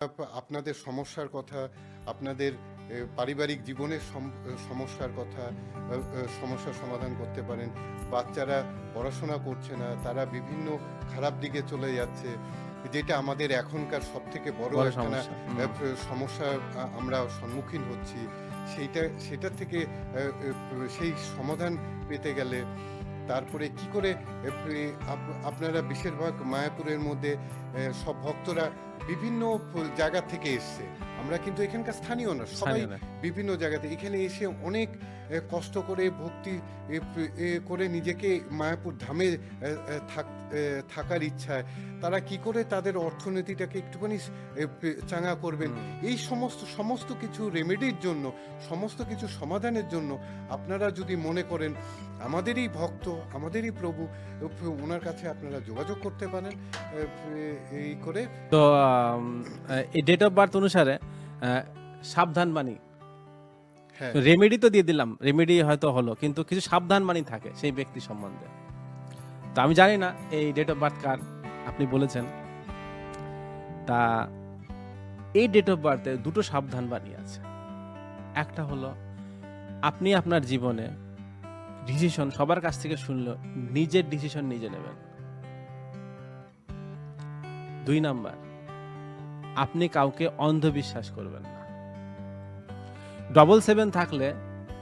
Up- আপনাদের সমস্যার কথা আপনাদের পারিবারিক জীবনের সমস্যার কথা সমস্যার সমাধান করতে পারেন। বাচ্চারা পড়াশোনা করছে না তারা বিভিন্ন খারাপ দিকে চলে যাচ্ছে যেটা আমাদের এখনকার সব থেকে বড় একখানা সমস্যা আমরা সম্মুখীন হচ্ছি। সেইটা সেটা থেকে সেই সমাধান পেতে গেলে তারপরে কি করে আপনারা বেশিরভাগ মায়াপুরের মধ্যে সব ভক্তরা বিভিন্ন জায়গা থেকে এসছে। আমরা কিন্তু এখানকার স্থানীয় না সবাই বিভিন্ন জায়গাতে। এখানে এসে অনেক কষ্ট করে ভক্তি করে নিজেকে মায়াপুর ধামে থাকার ইচ্ছায়। তারা কি করে তাদের অর্থনীতিটাকে একটুখানি চাঙ্গা করবেন? এই সমস্ত সমস্ত কিছু রেমেডির জন্য সমস্ত কিছু সমাধানের জন্য আপনারা যদি মনে করেন আমাদেরই ভক্ত আমাদেরই প্রভু ওনার কাছে আপনারা যোগাযোগ করতে পারেন এই করে। তো এই ডেট অফ বার্থ অনুসারে সাবধান বাণী হ্যাঁ। রেমেডি তো দিয়ে দিলাম রেমেডি হয়তো হলো কিন্তু কিছু সাবধান বাণী থাকে সেই ব্যক্তি সম্বন্ধে। তো আমি জানি না এই ডেট অফ বার্থ কার আপনি বলেছেন। তা এই ডেট অফ বার্থে দুটো সাবধান বাণী আছে। একটা হলো আপনি আপনার জীবনে ডিসিশন সবার কাছ থেকে শুনলো নিজের ডিসিশন নিজে নেবেন। দুই নাম্বার আপনি কাউকে অন্ধবিশ্বাস করবেন না। ডবল সেভেন থাকলে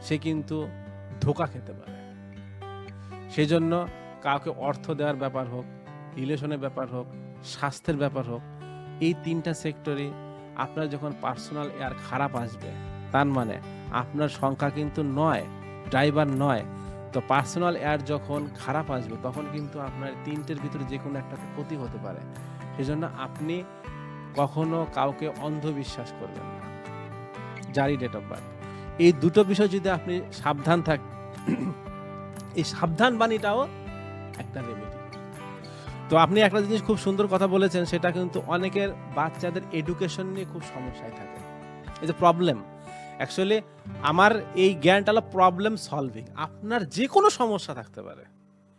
সে কিন্তু ধোকা খেতে পারে। সেই জন্য কাউকে অর্থ দেওয়ার ব্যাপার হোক রিলেশনের ব্যাপার হোক, স্বাস্থ্যের ব্যাপার হোক, এই তিনটা সেক্টরে আপনার যখন পার্সোনাল এয়ার খারাপ আসবে, তার মানে আপনার সংখ্যা কিন্তু নয় ড্রাইভার নয়। তো পার্সোনাল এয়ার যখন খারাপ আসবে, তখন কিন্তু আপনার তিনটের ভিতরে যে কোনো একটা ক্ষতি হতে পারে। সেজন্য আপনি কখনো কাউকে অন্ধবিশ্বাস করবেন না। জারি ডেট অফ বার্থ এই দুটো বিষয় যদি আপনি সাবধান থাক, এই সাবধান বাণীটাও একটা রেমেডি তো আপনি একটা জিনিস খুব সুন্দর কথা বলেছেন, সেটা কিন্তু অনেকের বাচ্চাদের এডুকেশন নিয়ে খুব সমস্যায় থাকে। এই যে প্রবলেম অ্যাকচুয়ালি আমার এই জ্ঞানটা হলো প্রবলেম সলভিং আপনার যে কোনো সমস্যা থাকতে পারে।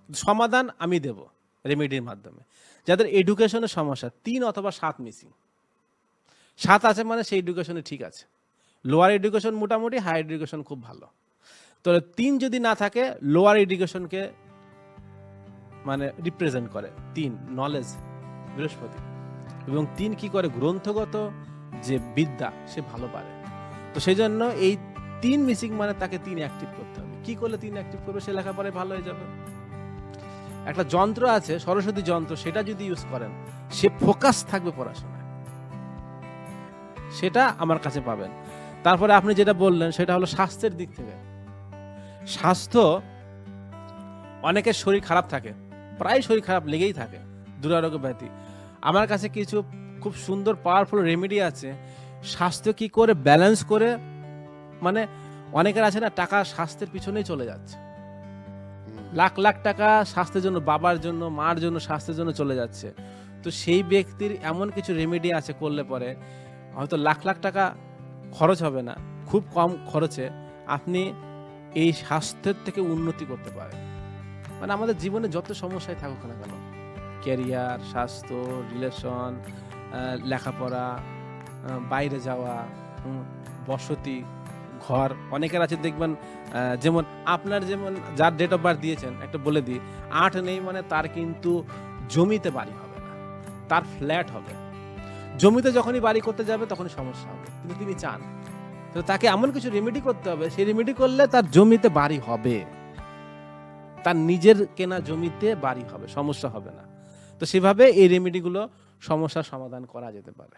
সমাধান আমি দেব। রেমেডির মাধ্যমে। যাদের এডুকেশনের সমস্যা, তিন অথবা সাত মিসিং সাত আছে মানে সেই এডুকেশনে ঠিক আছে। লোয়ার এডুকেশন মোটামুটি হাই এডুকেশন খুব ভালো। তো তিন যদি না থাকে লোয়ার এডুকেশনকে মানে রিপ্রেজেন্ট করে। তিন নলেজ বৃহস্পতি। এবং তিন কি করে? গ্রন্থগত যে বিদ্যা, সে ভালো পারে। তো সেই জন্য এই তিন মিসিং মানে তাকে তিন অ্যাক্টিভ করতে হবে। কি করলে তিন অ্যাক্টিভ করবে? সে লেখাপড়ায় ভালো হয়ে যাবে। একটা যন্ত্র আছে, সরস্বতী যন্ত্র, সেটা যদি ইউজ করেন, সে ফোকাস থাকবে পড়াশোনায়। সেটা আমার কাছে পাবেন। তারপরে আপনি যেটা বললেন, সেটা হলো স্বাস্থ্যের দিক থেকে। স্বাস্থ্য অনেকের শরীর খারাপ থাকে, প্রায় শরীর খারাপ লেগেই থাকে, দুরারোগ্য ব্যাধি। আমার কাছে কিছু খুব সুন্দর পাওয়ারফুল রেমেডি আছে। স্বাস্থ্য কি করে ব্যালেন্স করে মানে অনেকের আছে না, টাকা স্বাস্থ্যের পিছনেই চলে যাচ্ছে। লাখ লাখ টাকা স্বাস্থ্যের জন্য, বাবার জন্য, মার জন্য, স্বাস্থ্যের জন্য চলে যাচ্ছে। তো সেই ব্যক্তির এমন কিছু রেমেডি আছে করলে পরে হয়তো লাখ লাখ টাকা খরচ হবে না, খুব কম খরচে আপনি এই স্বাস্থ্যের থেকে উন্নতি করতে পারেন। মানে আমাদের জীবনে যত সমস্যায় থাকুক না কেন ক্যারিয়ার স্বাস্থ্য রিলেশন লেখাপড়া বাইরে যাওয়া বসতি ঘর, অনেকের আছে দেখবেন যেমন আপনার যেমন যার ডেট অফ বার্থ দিয়েছেন, একটা বলে দিই, আট নেই মানে তার কিন্তু জমিতে বাড়ি হবে না, তার ফ্ল্যাট হবে। জমিতে যখনই বাড়ি করতে যাবে তখনই সমস্যা হবে, কিন্তু তিনি চান। তো তাকে এমন কিছু রেমেডি করতে হবে, সেই রেমেডি করলে তার জমিতে বাড়ি হবে। তার নিজের কেনা জমিতে বাড়ি হবে, সমস্যা হবে না। তো সেভাবে এই রেমেডিগুলো সমস্যার সমাধান করা যেতে পারে।